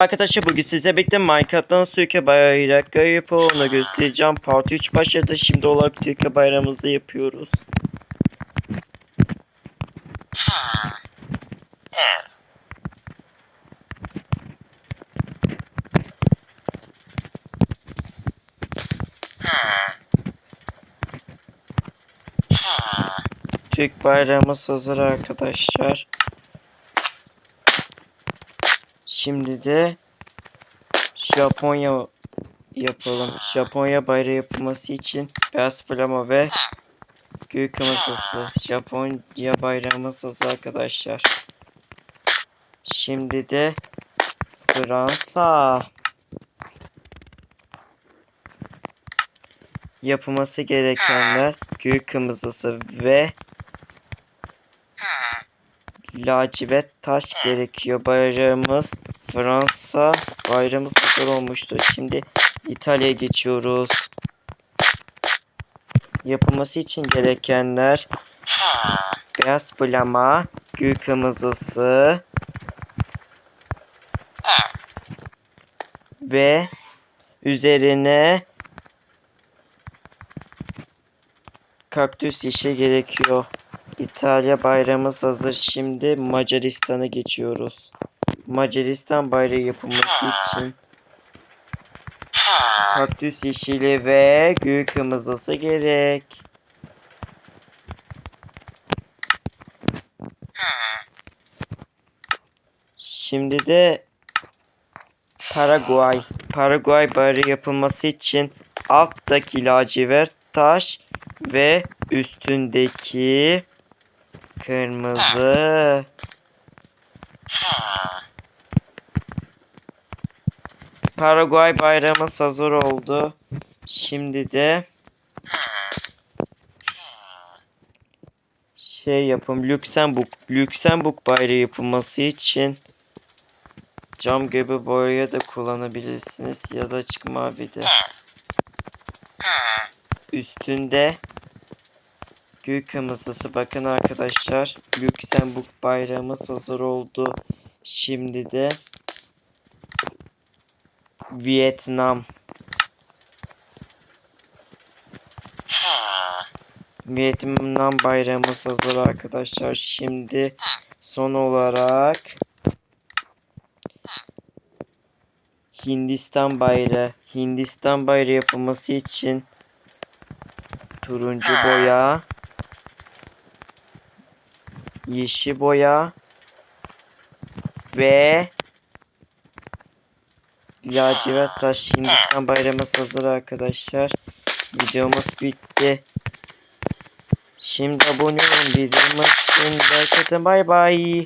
Arkadaşlar bugün size birlikte Minecraft'tan Türkiye bayrak yapıp onu göstereceğim. Part 3 başladı. Şimdi olarak Türkiye bayrağımızı yapıyoruz. Türk bayrağımız hazır arkadaşlar. Şimdi de Japonya yapalım. Japonya bayrağı yapılması için beyaz flama ve gök masası. Japonya bayrağımız hazır arkadaşlar. Şimdi de Fransa. Yapılması gerekenler gök kırmızısı ve lacivert taş gerekiyor. Bayrağımız Fransa bayrağımız hazır olmuştur. Şimdi İtalya'ya geçiyoruz. Yapılması için gerekenler beyaz flama, gül kırmızısı ve üzerine kaktüs yeşil gerekiyor. İtalya bayrağımız hazır. Şimdi Macaristan'a geçiyoruz. Macaristan bayrağı yapılması için kaktüs yeşili ve gül kırmızısı gerek. Şimdi de Paraguay. Paraguay bayrağı yapılması için alttaki lacivert taş ve üstündeki kırmızı Paraguay bayrağımız hazır oldu. Şimdi de şey yapım Lüksemburg Lüksemburg bayrağı yapılması için cam gibi boyaya da kullanabilirsiniz ya da açık mavi de. Üstünde gül kırmızısı bakın arkadaşlar Lüksemburg bayrağımız hazır oldu. Şimdi de Vietnam Vietnam bayrağımız hazır arkadaşlar. Şimdi son olarak Hindistan bayrağı. Hindistan bayrağı yapılması için turuncu boya, yeşil boya ve lacivert taş Hindistan bayrağımız hazır arkadaşlar. Videomuz bitti. Şimdi abone olun videomu için like atın bay bay.